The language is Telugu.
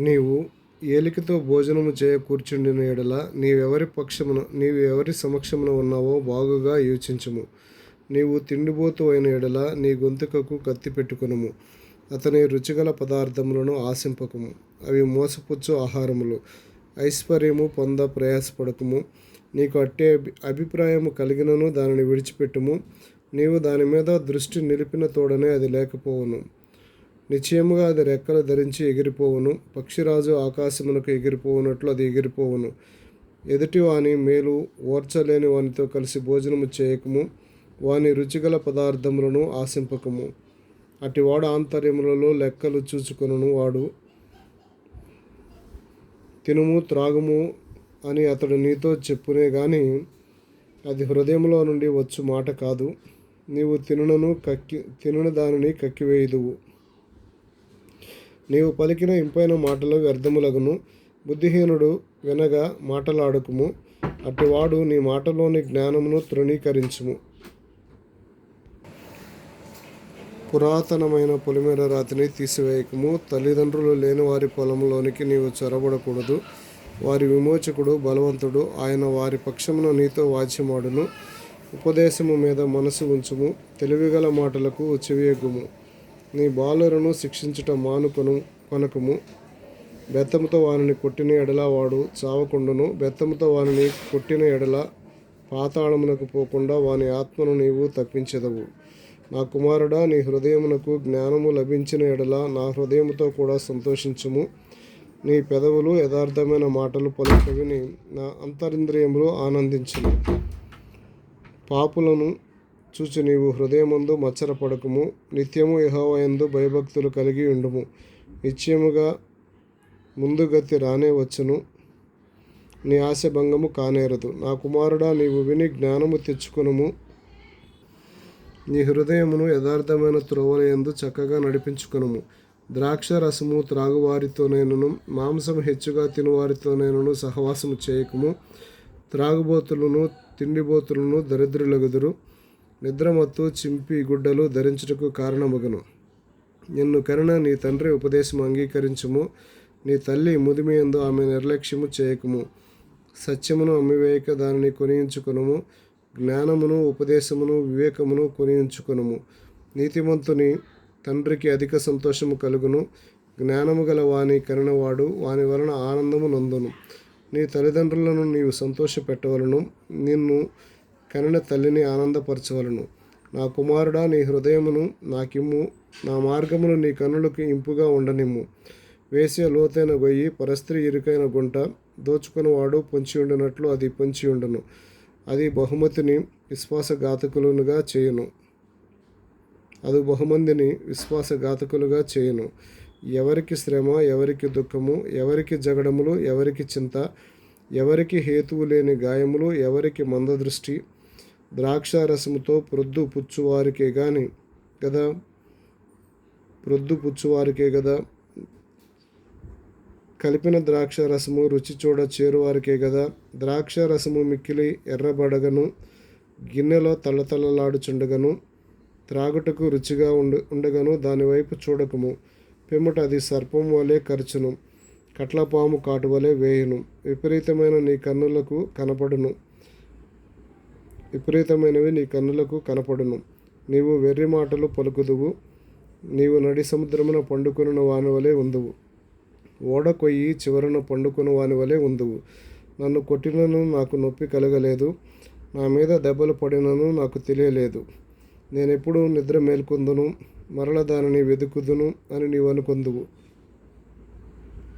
నీవు ఏలికతో భోజనము చేయ కూర్చుండిన ఎడల నీవెవరి పక్షమున నీవు ఎవరి సమక్షమున ఉన్నావో బాగుగా యోచించుము. నీవు తిండిబోతు అయిన ఎడల నీ గొంతుకకు కత్తి పెట్టుకునుము. అతని రుచిగల పదార్థములను ఆశింపకము. అవి మోసపుచ్చు ఆహారములు. ఐశ్వర్యము పొంద ప్రయాసపడకము. నీకు అట్టే అభి అభిప్రాయము కలిగినను దానిని విడిచిపెట్టుము. నీవు దాని మీద దృష్టి నిలిపిన తోడనే అది లేకపోవును. నిశ్చయముగా అది రెక్కలు ధరించి ఎగిరిపోవును. పక్షిరాజు ఆకాశమునకు ఎగిరిపోవునట్లు అది ఎగిరిపోవును. ఎదుటి వాని మేలు ఓర్చలేని వానితో కలిసి భోజనము చేయకము. వాని రుచిగల పదార్థములను ఆశింపకము. అటివాడు ఆంతర్యములలో లెక్కలు చూచుకొనును వాడు. తినుము త్రాగుము అని అతడు నీతో చెప్పునే గాని అది హృదయంలో నుండి వచ్చు మాట కాదు. నీవు తినునను కక్కి తినున దానిని కక్కివేయుదువు. నీవు పలికిన ఇంపైన మాటలు వ్యర్థములగును. బుద్ధిహీనుడు వినగా మాటలాడుకుము. అటువాడు నీ మాటలోని జ్ఞానమును తృణీకరించుము. పురాతనమైన పొలిమేర రాతిని తీసివేయకము. తల్లిదండ్రులు లేని వారి పొలంలోనికి నీవు చొరబడకూడదు. వారి విమోచకుడు బలవంతుడు. ఆయన వారి పక్షమున నీతో వాచ్యమాడును ఉపదేశము మీద మనసు ఉంచుము. తెలివిగల మాటలకు చెవియగుము నీ బాలురను శిక్షించటం మానుకొను కొనకము. బెత్తముతో వారిని కొట్టిన ఎడల వాడు చావకుండును. బెత్తముతో వారిని కొట్టిన ఎడల పాతాళమునకు పోకుండా వాని ఆత్మను నీవు తప్పించెదవు. నా కుమారుడా నీ హృదయమునకు జ్ఞానము లభించిన ఎడల నా హృదయముతో కూడా సంతోషించుము. నీ పెదవులు యథార్థమైన మాటలు పలుకవిని నా అంతరింద్రియములు ఆనందించును. పాపులను చూచి నీవు హృదయమందు మచ్చరపడకము నిత్యము యహోవయందు భయభక్తులు కలిగి ఉండుము. నిశ్చయముగా ముందుగతి రానే వచ్చును నీ ఆశ భంగము కానేరదు. నా కుమారుడా నీవు విని జ్ఞానము తెచ్చుకునుము. నీ హృదయమును యథార్థమైన త్రోవలయందు చక్కగా నడిపించుకునుము. ద్రాక్ష రసము త్రాగువారితోనేను మాంసం హెచ్చుగా తినువారితోనేను సహవాసము చేయకము. త్రాగుబోతులను తిండిబోతులను దరిద్రులగుదురు. నిద్రమత్తు చింపి గుడ్డలు ధరించుటకు కారణమగును. నిన్ను కరుణ నీ తండ్రి ఉపదేశం అంగీకరించుము. నీ తల్లి ముదిమియందు ఆమె నిర్లక్ష్యము చేయకుము. సత్యమును అమ్మివేయక దానిని కొనియించుకునుము. జ్ఞానమును ఉపదేశమును వివేకమును కొనియించుకునుము. నీతిమంతుని తండ్రికి అధిక సంతోషము కలుగును. జ్ఞానము గల వాని కరుణవాడు వాని వలన ఆనందము నందును. నీ తల్లిదండ్రులను నీవు సంతోషపెట్టవలను. నిన్ను కనిన తల్లిని ఆనందపరచవలను. నా కుమారుడా నీ హృదయమును నాకిమ్ము. నా మార్గమును నీ కన్నులకు ఇంపుగా ఉండనిమ్ము. వేసే లోతైన గొయ్యి పరస్త్రీ ఇరుకైన గుంట దోచుకునివాడు పొంచి ఉండినట్లు అది పొంచి ఉండను. అది బహుమతిని విశ్వాసఘాతకులుగా చేయును. అది బహుమందిని విశ్వాసఘాతకులుగా చేయను. ఎవరికి శ్రమ ఎవరికి దుఃఖము ఎవరికి జగడములు ఎవరికి చింత ఎవరికి హేతువు లేని గాయములు ఎవరికి మందదృష్టి ద్రాక్షారసముతో ప్రొద్దు పుచ్చువారికే కానీ కదా? ప్రొద్దు పుచ్చువారికే కదా? కలిపిన ద్రాక్ష రసము రుచి చూడ చేరువారికే కదా? ద్రాక్ష రసము మిక్కిలి ఎర్రబడగను గిన్నెలో తలతలలాడుచుండగను త్రాగుటకు రుచిగా ఉండు ఉండగను దానివైపు చూడకము. పిమ్మట అది సర్పం వలె ఖర్చును కట్లపాము కాటు వలె వేయును విపరీతమైన నీ కన్నులకు కనపడును. విపరీతమైనవి నీ కన్నులకు కనపడును. నీవు వెర్రి మాటలు పలుకుదువు. నీవు నడి సముద్రమున పండుకొనిన వాని వలె ఉందువు. ఓడ కొయ్యి చివరన పండుకొని వాని వలె ఉందువు. నన్ను కొట్టినను నాకు నొప్పి కలగలేదు. నా మీద దెబ్బలు పడినను నాకు తెలియలేదు. నేనెప్పుడు నిద్ర మేల్కొందును. మరల దానిని వెతుకుదును అని నీవు అనుకుందువు.